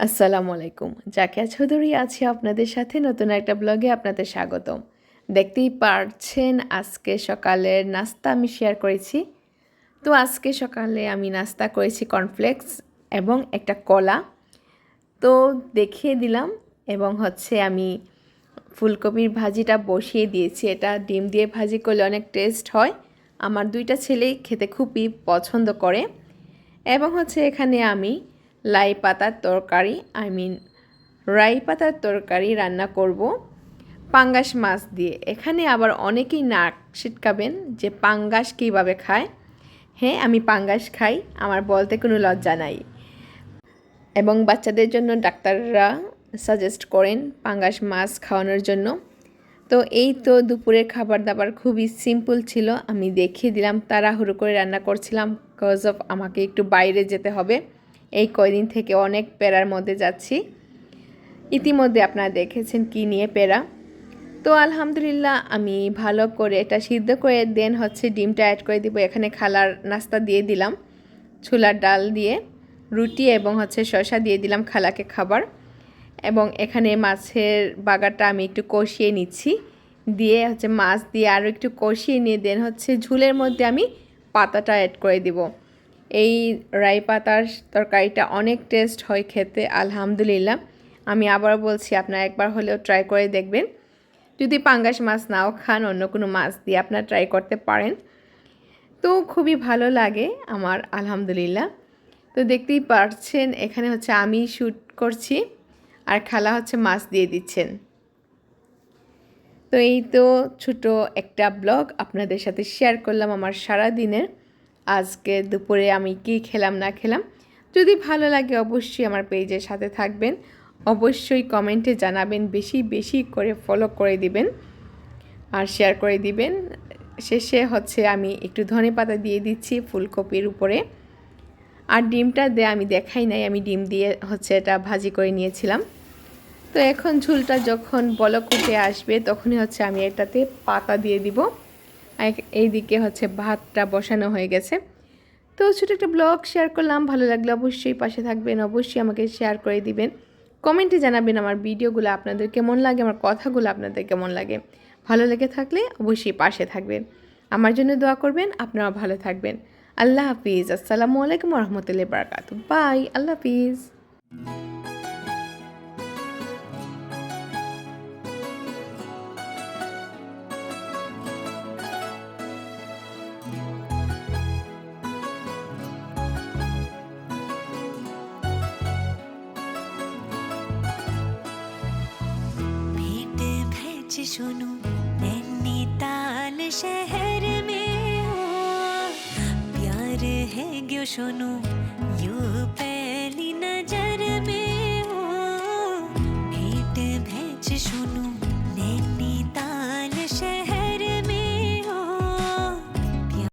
আসসালামু আলাইকুম। জাকিয়া চৌধুরী আছি আপনাদের সাথে নতুন একটা ব্লগে আপনাদের স্বাগতম। দেখতেই পারছেন, আজকে সকালের নাস্তা আমি শেয়ার করেছি। তো আজকে সকালে আমি নাস্তা করেছি কর্নফ্লেক্স এবং একটা কলা। তো দেখিয়ে দিলাম এবং হচ্ছে আমি ফুলকপির ভাজিটা বসিয়ে দিয়েছি। এটা ডিম দিয়ে ভাজি করলে অনেক টেস্ট হয়। আমার দুইটা ছেলেই খেতে খুবই পছন্দ করে। এবং হচ্ছে এখানে আমি লাই পাতার তরকারি আই মিন রাই পাতার তরকারি রান্না করব। পাঙ্গাস মাছ দিয়ে। এখানে আবার অনেকেই নাক ছিটকাবেন যে পাঙ্গাস কীভাবে খায়। হ্যাঁ আমি পাঙ্গাস খাই, আমার বলতে কোনো লজ্জা নাই। এবং বাচ্চাদের জন্য ডাক্তাররা সাজেস্ট করেন পাঙ্গাস মাছ খাওয়ানোর জন্য। তো এই তো দুপুরের খাবার দাবার খুবই সিম্পল ছিল। আমি দেখিয়ে দিলাম, তাড়াহুড়ো করে রান্না করছিলাম কজ অফ আমাকে একটু বাইরে যেতে হবে। এই কয়দিন থেকে অনেক প্যারার মধ্যে যাচ্ছি। ইতিমধ্যে আপনারা দেখেছেন কি নিয়ে প্যারা তো আলহামদুলিল্লাহ আমি ভালো করে এটা সিদ্ধ করে দেন হচ্ছে ডিমটা অ্যাড করে দিব। এখানে খালার নাস্তা দিয়ে দিলাম, ছোলার ডাল দিয়ে, রুটি এবং হচ্ছে শসা দিয়ে দিলাম খালাকে খাবার। এবং এখানে মাছের বাগারটা আমি একটু কষিয়ে নিচ্ছি। দিয়ে হচ্ছে মাছ দিয়ে আরও একটু কষিয়ে নিয়ে দেন হচ্ছে ঝুলের মধ্যে আমি পাতাটা অ্যাড করে দিব। এই রাই পাতার তরকারিটা অনেক টেস্ট হয় খেতে, আলহামদুলিল্লাহ। আমি আবার বলছি, আপনারা একবার হলেও ট্রাই করে দেখবেন। যদি পাঙ্গাস মাছ নাও খান, অন্য কোনো মাছ দিয়ে আপনারা ট্রাই করতে পারেন। তো খুবই ভালো লাগে আমার, আলহামদুলিল্লাহ। তো দেখতেই পারছেন, এখানে হচ্ছে আমি শ্যুট করছি আর খালা হচ্ছে মাছ দিয়ে দিচ্ছেন। তো এই তো ছোটো একটা ব্লগ, আপনাদের সাথে শেয়ার করলাম আমার সারা দিনের আজকে দুপুরে আমি কি খেলাম, না খেলাম, যদি ভালো লাগে অবশ্যই আমার পেজের সাথে থাকবেন। অবশ্যই কমেন্টে জানাবেন, বেশি বেশি করে ফলো করে দিবেন আর শেয়ার করে দিবেন। শেষে হচ্ছে আমি একটু ধনে পাতা দিয়ে দিচ্ছি ফুলকপির উপরে। আর ডিমটা দিয়ে আমি দেখাই নাই, আমি ডিম দিয়ে হচ্ছে এটা ভাজি করে নিয়েছিলাম। তো এখন ঝুলটা যখন বলক উঠে আসবে, তখনই হচ্ছে আমি এটাতে পাতা দিয়ে দিব। এইদিকে হচ্ছে ভাতটা বসানো হয়ে গেছে। তো ছোটো একটা ব্লগ শেয়ার করলাম, ভালো লাগলে অবশ্যই পাশে থাকবেন, অবশ্যই আমাকে শেয়ার করে দিবেন। কমেন্টে জানাবেন আমার ভিডিওগুলো আপনাদের কেমন লাগে, আমার কথাগুলো আপনাদের কেমন লাগে। ভালো লেগে থাকলে অবশ্যই পাশে থাকবেন। আমার জন্য দোয়া করবেন আপনারা ভালো থাকবেন। আল্লাহ হাফিজ, আসসালামু আলাইকুম রহমতুল্লাহ বারকাত বাই, আল্লাহ হাফিজ। सुनो नैनीताल शहर में हो। प्यार है क्यों सुनो यू पहली